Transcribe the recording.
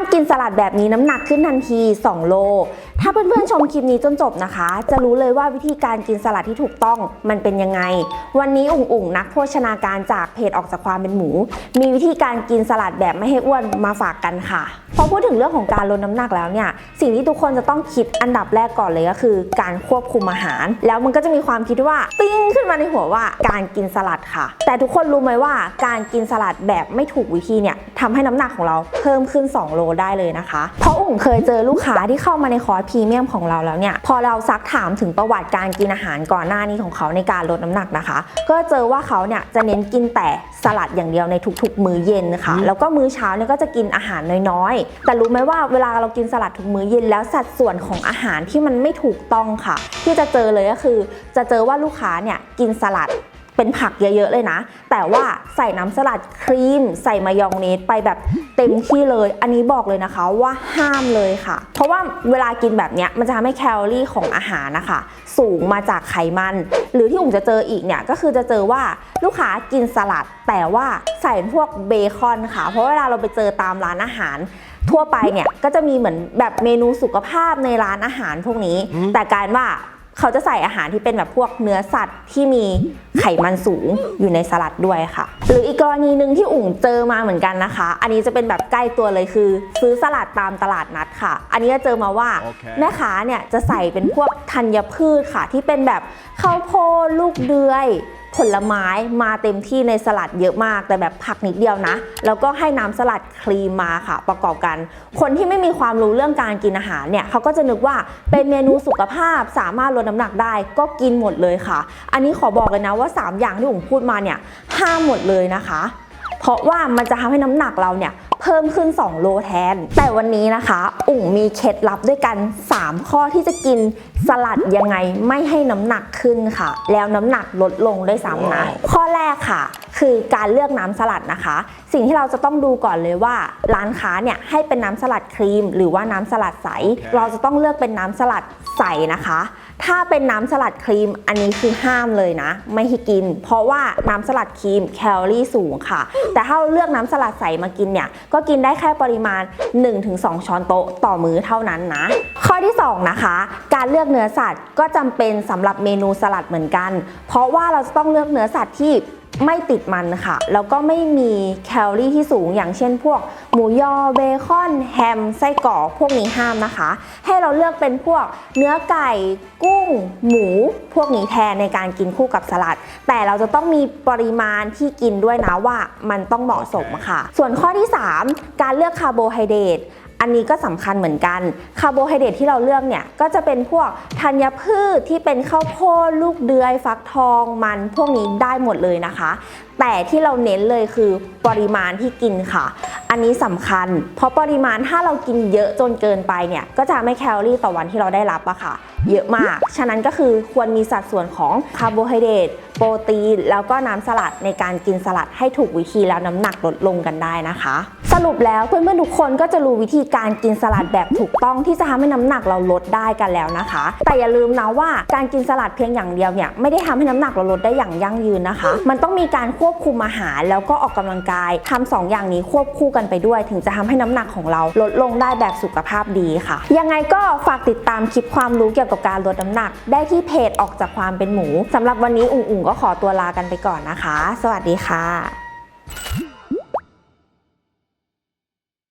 งกินสลัดแบบนี้น้ำหนักขึ้นทันที 2 โล ถ้าเพื่อนๆชมคลิปนี้จนจบนะคะ จะรู้เลยว่าวิธีการกินสลัดที่ถูกต้องมันเป็นยังไง วันนี้อุ่งอุ่งนักโภชนาการจากเพจออกจากความเป็นหมู มีวิธีการกินสลัดแบบไม่ให้อ้วนมาฝากกันค่ะ พอพูดถึงเรื่องของการลดน้ำหนักแล้วเนี่ย สิ่งที่ทุกคนจะต้องคิดอันดับแรกก่อนเลยก็คือ การควบคุมอาหาร แล้วมันก็จะมีความคิดว่าติ้งขึ้นมาในหัวว่าการกินสลัดค่ะ แต่ทุกคนรู้ไหมว่าการกินสลัดแบบไม่ถูกวิธีเนี่ยทำให้น้ำหนักของเราเพิ่มขึ้น 2 โลได้เลยนะคะ เพราะอุ่งเคยเจอลูกค้าที่เข้ามาในคอร์สพรีเมียมของเราแล้วเนี่ย พอเราซักถามถึงประวัติการกินอาหารก่อนหน้านี้ของเขาในการลดน้ำหนักนะคะ ก็เจอว่าเขาเนี่ยจะเน้นกินแต่สลัดอย่างเดียวในทุกๆ มื้อเย็นค่ะแล้วก็มื้อเช้าเนี่ยก็จะกินอาหารน้อยๆ แต่รู้ไหมว่าเวลาเรากินสลัดทุกมื้อเย็นแล้วสัดส่วนของอาหารที่มันไม่ถูกต้องค่ะ ที่จะเจอเลยก็คือ จะเจอว่าลูกค้าเนี่ยกินสลัด เป็นผักเยอะๆเลยนะ แต่ว่าใส่น้ำสลัดครีม ใส่มายองเนสไปแบบเต็มที่เลย อันนี้บอกเลยนะคะว่าห้ามเลยค่ะ เพราะว่าเวลากินแบบเนี้ยมันจะทำให้แคลอรี่ของอาหารนะคะ สูงมาจากไขมัน หรือที่อุ่มจะเจออีกเนี่ยก็คือจะเจอว่าลูกค้ากินสลัด แต่ว่าใส่พวกเบคอนค่ะ เพราะเวลาเราไปเจอตามร้านอาหารทั่วไปเนี่ยก็จะมีเหมือนแบบเมนูสุขภาพในร้านอาหารพวกนี้ แต่การว่า เขาจะใส่อาหารที่เป็นแบบพวกเนื้อสัตว์ที่มีไขมันสูงอยู่ในสลัดด้วยค่ะ หรืออีกกรณีหนึ่งที่อุ่งเจอมาเหมือนกันนะคะ อันนี้จะเป็นแบบใกล้ตัวเลยคือ ซื้อสลัดตามตลาดนัดค่ะ อันนี้ก็เจอมาว่าโอเคแม่ค้าเนี่ยจะใส่เป็นพวกธัญพืชค่ะ ที่เป็นแบบข้าวโพดลูกเดือยผลไม้มาเต็มที่ในสลัดเยอะมากแต่แบบผักนิดเดียวนะ แล้วก็ให้น้ำสลัดครีมมาค่ะ ประกอบกัน คนที่ไม่มีความรู้เรื่องการกินอาหารเนี่ยเขาก็จะนึกว่าเป็นเมนูสุขภาพสามารถลดน้ำหนักได้ก็กินหมดเลยค่ะ อันนี้ขอบอกเลยนะว่า 3 อย่างที่ผมพูดมาเนี่ยห้ามหมดเลยนะคะ เพราะว่ามันจะทำให้น้ำหนักเราเนี่ย เพิ่มขึ้น 2 โลแทน แต่วันนี้นะคะ อุ่งมีเคล็ดลับด้วยกัน 3 ข้อที่จะกินสลัดยังไงไม่ให้น้ำหนักขึ้นค่ะ แล้วน้ำหนักลดลงด้วยซ้ำนะ ข้อแรกค่ะ คือการเลือกน้ำสลัดนะคะ สิ่งที่เราจะต้องดูก่อนเลยว่า ร้านค้าเนี่ยให้เป็นน้ำสลัดครีม หรือว่าน้ำสลัดใสเราจะต้องเลือกเป็นน้ำสลัดใสนะคะ ถ้าเป็นน้ำสลัดครีมอันนี้คือห้ามเลยนะ ไม่ให้กิน เพราะว่าน้ำสลัดครีมแคลอรี่สูงค่ะ แต่ถ้าเราเลือกน้ำสลัดใสมากินเนี่ยก็กินได้แค่ปริมาณ 1-2 ช้อนโต๊ะต่อมื้อเท่านั้นนะ ข้อที่ 2 นะคะ การเลือกเนื้อสัตว์ก็จำเป็นสำหรับเมนูสลัดเหมือนกัน เพราะว่าเราจะต้องเลือกเนื้อสัตว์ที่ ไม่ติดมันค่ะ แล้วก็ไม่มีแคลอรี่ที่สูงอย่างเช่นพวก หมูยอเบคอน แฮม ไส้กรอกพวกนี้ห้ามนะคะ ให้เราเลือกเป็นพวกเนื้อไก่กุ้ง หมู พวกนี้แทนในการกินคู่กับสลัด แต่เราจะต้องมีปริมาณที่กินด้วยนะว่ามันต้องเหมาะสมค่ะ ส่วนข้อที่ 3 การเลือกคาร์โบไฮเดรต อันนี้ก็สำคัญเหมือนกันคาร์โบไฮเดรตที่เราเลือกเนี่ยก็จะเป็นพวกธัญพืชที่เป็นข้าวโพดลูกเดือยฟักทองมันพวกนี้ได้หมดเลยนะคะ แต่ที่เราเน้นเลยคือปริมาณที่กินค่ะ อันนี้สำคัญ เพราะปริมาณถ้าเรากินเยอะจนเกินไปเนี่ยก็จะทำให้แคลอรี่ต่อวันที่เราได้รับอะค่ะ เยอะมาก ฉะนั้นก็คือควรมีสัดส่วนของคาร์โบไฮเดรตโปรตีน แล้วก็น้ำสลัดในการกินสลัดให้ถูกวิธีแล้วน้ำหนักลดลงกันได้นะคะ สรุปแล้วเพื่อนๆทุกคนก็จะรู้วิธีการกินสลัดแบบถูกต้องที่จะทำให้น้ำหนักเราลดได้กันแล้วนะคะ แต่อย่าลืมนะว่าการกินสลัดเพียงอย่างเดียวเนี่ยไม่ได้ทำให้น้ำหนักเราลดได้อย่างยั่งยืนนะคะ มันต้องมีการควบคุมอาหารแล้วก็ออกกำลังกายทำสองอย่างนี้ควบคู่กันไปด้วย ถึงจะทำให้น้ำหนักของเราลดลงได้แบบสุขภาพดีค่ะ ยังไงก็ฝากติดตามคลิปความรู้เกี่ยวกับการลดน้ำหนัก ได้ที่เพจออกจากความเป็นหมูสำหรับวันนี้อุ๋งๆก็ขอตัวลากันไปก่อนนะคะ สวัสดีค่ะ